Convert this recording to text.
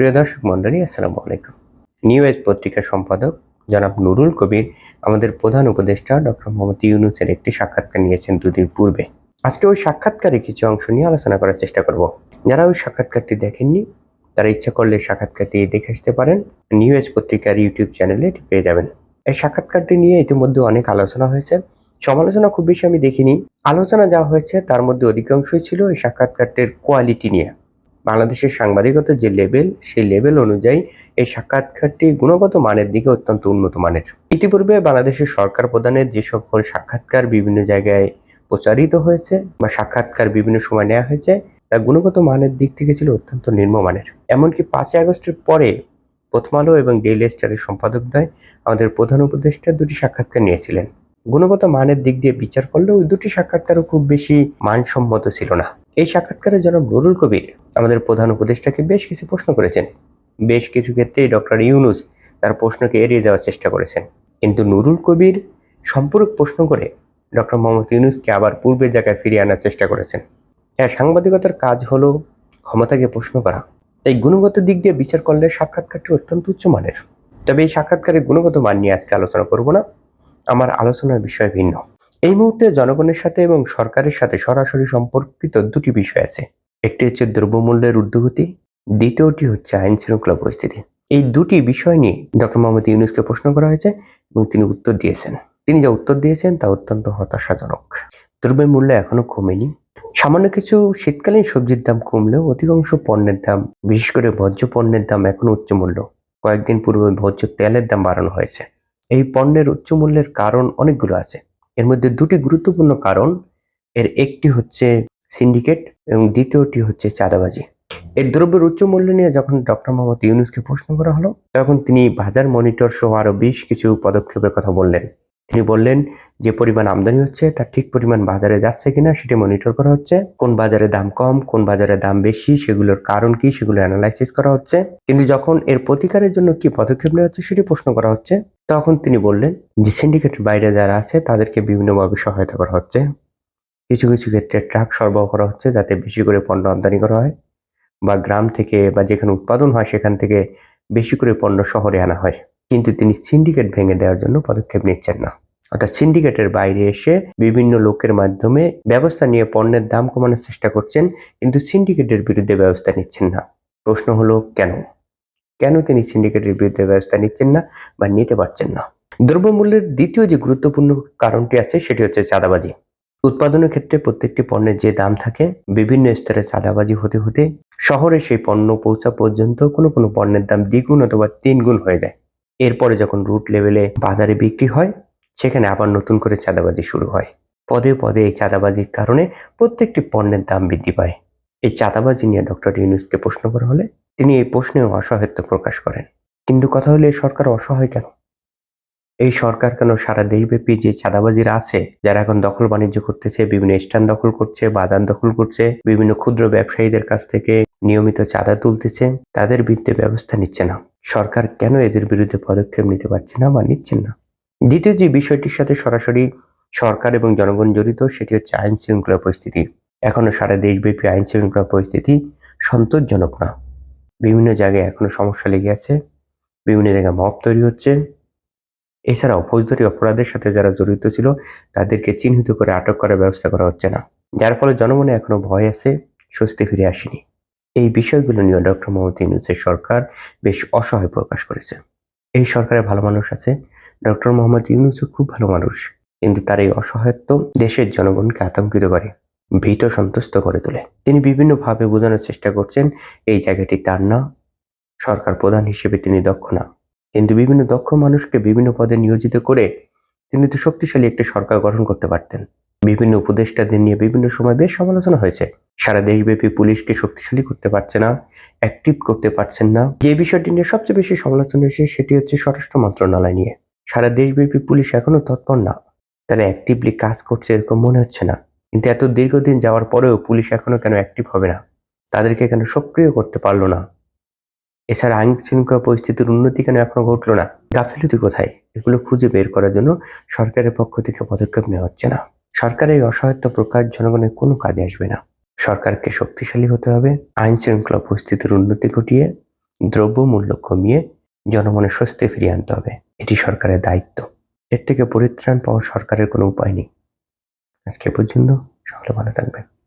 প্রিয় দর্শক মন্ডলী আসসালামু আলাইকুম। নিউ এজ পত্রিকার সম্পাদক জনাব নুরুল কবির আমাদের প্রধান উপদেষ্টা ডক্টর মোহাম্মদ ইউনুসের একটি সাক্ষাৎকার নিয়েছেন দুদিন পূর্বে। আজকে ওই সাক্ষাৎকারে কিছু অংশ নিয়ে আলোচনা করার চেষ্টা করব। যারা ওই সাক্ষাৎকারটি দেখেননি, তারা ইচ্ছা করলে সাক্ষাৎকারটি দেখে আসতে পারেন। নিউ এজ পত্রিকার ইউটিউব চ্যানেলে এটি পেয়ে যাবেন। এই সাক্ষাৎকারটি নিয়ে ইতিমধ্যে অনেক আলোচনা হয়েছে। সমালোচনা খুব বেশি আমি দেখিনি। আলোচনা যা হয়েছে, তার মধ্যে অধিকাংশই ছিল এই সাক্ষাৎকারটির কোয়ালিটি নিয়ে। বাংলাদেশের সাংবাদিকতার যে লেভেল সেই লেভেল অনুযায়ী এই সাক্ষাৎকারটি গুণগত মানের দিকে অত্যন্ত উন্নত মানের। ইতিপূর্বে বাংলাদেশের সরকার প্রদানের যে সকল সাক্ষাৎকার বিভিন্ন জায়গায় প্রচারিত হয়েছে বা সাক্ষাৎকার বিভিন্ন সময় নেওয়া হয়েছে, তা গুণগত মানের দিক থেকে ছিল অত্যন্ত নিম্নমানের এমনকি পাঁচই আগস্টের পরে প্রথম আলো এবং ডেইলি স্টারের সম্পাদক সম্পাদকদ্বয় আমাদের প্রধান উপদেষ্টা দুটি সাক্ষাৎকার নিয়েছিলেন। গুণগত মানের দিক দিয়ে বিচার করলেও দুটি সাক্ষাৎকারও খুব বেশি মানসম্মত ছিল না। এই সাক্ষাৎকারে জনাব নুরুল কবির আমাদের প্রধান উপদেষ্টাকে বেশ কিছু প্রশ্ন করেছেন। বেশ কিছু ক্ষেত্রেই ডক্টর ইউনুস তার প্রশ্নকে এড়িয়ে যাওয়ার চেষ্টা করেছেন। কিন্তু নুরুল কবির সম্পূরক প্রশ্ন করে ডক্টর মোহাম্মদ ইউনুসকে আবার পূর্বের জায়গায় ফিরিয়ে আনার চেষ্টা করেছেন। হ্যাঁ সাংবাদিকতার কাজ হলো ক্ষমতাকে প্রশ্ন করা। তাই গুণগত দিক দিয়ে বিচার করলে সাক্ষাৎকারটি অত্যন্ত উচ্চমানের তবে এই সাক্ষাৎকারের গুণগত মান নিয়ে আজকে আলোচনা করব না। আমার আলোচনার বিষয় ভিন্ন। এই মুহূর্তে জনগণের সাথে এবং সরকারের সাথে সরাসরি সম্পর্কিত দুটি বিষয় আছে। একটি হচ্ছে দ্রব্যমূল্যের ঊর্ধ্বগতি, দ্বিতীয়টি হচ্ছে আইন শৃঙ্খলা পরিস্থিতি। এই দুটি বিষয় নিয়ে ডক্টর মোহাম্মদ ইউনুসকে প্রশ্ন করা হয়েছে এবং তিনি উত্তর দিয়েছেন। তিনি যা উত্তর দিয়েছেন তা অত্যন্ত হতাশাজনক। দ্রব্যের মূল্য এখনও কমেনি। সামান্য কিছু শীতকালীন সবজির দাম কমলেও অধিকাংশ পণ্যের দাম, বিশেষ করে ভোজ্য পণ্যের দাম এখনও উচ্চ মূল্য। কয়েকদিন পূর্বে ভোজ্য তেলের দাম বাড়ানো হয়েছে। এই পণ্যের উচ্চ মূল্যের কারণ অনেকগুলো আছে। এর মধ্যে দুটি গুরুত্বপূর্ণ কারণ, এর একটি হচ্ছে সিন্ডিকেট এবং দ্বিতীয়টি হচ্ছে চাঁদাবাজি। এর দ্রব্যের উচ্চ মূল্য নিয়ে যখন ডক্টর মোহাম্মদ ইউনুসকে প্রশ্ন করা হলো, তখন তিনি বাজার মনিটর সহ আরও বেশ কিছু পদক্ষেপের কথা বললেন। তিনি বললেন যে পরিমাণ আমদানি হচ্ছে তার ঠিক পরিমাণ বাজারে যাচ্ছে কিনা সেটি মনিটর করা হচ্ছে। কোন বাজারে দাম কম, কোন বাজারে দাম বেশি, সেগুলোর কারণ কি সেগুলো অ্যানালাইসিস করা হচ্ছে। কিন্তু যখন এর প্রতিকারের জন্য কি পদক্ষেপ নেওয়া হচ্ছে সেটি প্রশ্ন করা হচ্ছে। তখন তিনি বললেন যে সিন্ডিকেটের বাইরে যারা আছে, তাদেরকে বিভিন্নভাবে সহায়তা করা হচ্ছে। কিছু কিছু ক্ষেত্রে ট্রাক সরবরাহ করা হচ্ছে যাতে বেশি করে পণ্য আমদানি করা হয় বা গ্রাম থেকে বা যেখানে উৎপাদন হয় সেখান থেকে বেশি করে পণ্য শহরে আনা হয়। কিন্তু তিনি সিন্ডিকেট ভেঙে দেওয়ার জন্য পদক্ষেপ নিচ্ছেন না। অর্থাৎ সিন্ডিকেটের বাইরে এসে বিভিন্ন লোকের মাধ্যমে ব্যবস্থা নিয়ে পণ্যের দাম কমানোর চেষ্টা করছেন, কিন্তু সিন্ডিকেটের বিরুদ্ধে ব্যবস্থা নিচ্ছেন না। প্রশ্ন হলো, কেন? কেন তিনি সিন্ডিকেটের বিরুদ্ধে ব্যবস্থা নিচ্ছেন না বা নিতে পারছেন না? দ্রব্যমূল্যের দ্বিতীয় যে গুরুত্বপূর্ণ কারণটি আছে, সেটি হচ্ছে চাঁদাবাজি। উৎপাদনের ক্ষেত্রে প্রত্যেকটি পণ্যের যে দাম থাকে, বিভিন্ন স্তরে চাঁদাবাজি হতে হতে শহরে সেই পণ্য পৌঁছা পর্যন্ত কোনো কোনো পণ্যের দাম দ্বিগুণ অথবা তিনগুণ হয়ে যায়। এরপরে যখন রুট লেভেলে বাজারে বিক্রি হয় সেখানে আবার নতুন করে চাঁদাবাজি শুরু হয়। পদে পদে এই চাঁদাবাজির কারণে প্রত্যেকটি পণ্যের দাম বৃদ্ধি পায়। এই চাঁদাবাজি নিয়ে ডক্টর ইউনুসকে প্রশ্ন করা হলে তিনি এই প্রশ্নে অসহায়ত্ব প্রকাশ করেন। কিন্তু কথা হলো, এই সরকার অসহায় কেন? এই সরকার কেন সারা দেশব্যাপী যে চাঁদাবাজিরা আছে, যারা এখন দখল বাণিজ্য করতেছে, বিভিন্ন স্থান দখল করছে, বাজার দখল করছে, বিভিন্ন ক্ষুদ্র ব্যবসায়ীদের কাছ থেকে নিয়মিত চাঁদা তুলতেছে, তাদের বিরুদ্ধে ব্যবস্থা নিচ্ছে না। সরকার কেন এদের বিরুদ্ধে পদক্ষেপ নিতে পারছে না বা নিচ্ছেন না? দ্বিতীয় যে বিষয়টির সাথে সরাসরি সরকার এবং জনগণ জড়িত, সেটি হচ্ছে আইন শৃঙ্খলা পরিস্থিতি। এখনও সারা দেশব্যাপী আইন শৃঙ্খলা পরিস্থিতি সন্তোষজনক না। বিভিন্ন জায়গায় এখনও সমস্যা লেগে আছে, বিভিন্ন জায়গায় মব তৈরি হচ্ছে। এছাড়াও ফৌজদারি অপরাধের সাথে যারা জড়িত ছিল, তাদেরকে চিহ্নিত করে আটক করার ব্যবস্থা করা হচ্ছে না। যার ফলে জনমনে এখনও ভয় আছে, স্বস্তি ফিরে আসেনি। এই বিষয়গুলো নিয়ে ডক্টর মোহাম্মদ ইউনুসের সরকার বেশ অসহায় প্রকাশ করেছে। এই সরকারে ভালো মানুষ আছে। ডক্টর মোহাম্মদ ইউনুসও খুব ভালো মানুষ। কিন্তু তার এই অসহায়ত্ব দেশের জনগণকে আতঙ্কিত করে, ভীত সন্তুষ্ট করে তোলে। তিনি বিভিন্নভাবে বোঝানোর চেষ্টা করছেন, এই জায়গাটি তার না, সরকার প্রধান হিসেবে তিনি দক্ষ না। কিন্তু বিভিন্ন দক্ষ মানুষকে বিভিন্ন পদে নিয়োজিত করে তিনি তো শক্তিশালী একটি সরকার গঠন করতে পারতেন। বিভিন্ন উপদেষ্টাদের নিয়ে বিভিন্ন সময় বেশ সমালোচনা হয়েছে। সারা দেশব্যাপী পুলিশকে শক্তিশালী করতে পারছে না অ্যাক্টিভ করতে পারছেন না। যে বিষয়টি নিয়ে সবচেয়ে বেশি সমালোচনা হয়েছে সেটি হচ্ছে স্বরাষ্ট্র মন্ত্রণালয় নিয়ে। সারা দেশব্যাপী পুলিশ এখনও তৎপর না। তারা অ্যাক্টিভলি কাজ করছে এরকম মনে হচ্ছে না। কিন্তু এত দীর্ঘদিন যাওয়ার পরেও পুলিশ এখনও কেন অ্যাক্টিভ হবে না? তাদেরকে কেন সক্রিয় করতে পারল না? এছাড়া আইন শৃঙ্খলা পরিস্থিতির উন্নতি কেন এখনও ঘটলো না? গাফিলতি কোথায়? এগুলো খুঁজে বের করার জন্য সরকারের পক্ষ থেকে পদক্ষেপ নেওয়া হচ্ছে না। সরকারের অসহায়ত্ব প্রকাশ জনগণের কোনো কাজে আসবে না। সরকারকে শক্তিশালী হতে হবে আইন শৃঙ্খলা পরিস্থিতির উন্নতি ঘটিয়ে দ্রব্যমূল্য কমিয়ে, জনগণের স্বস্তি ফিরিয়ে আনতে হবে। এটি সরকারের দায়িত্ব। এর থেকে পরিত্রাণ পাওয়া সরকারের কোনো উপায় নেই। আজকে পর্যন্ত। সকলে ভালো থাকবেন।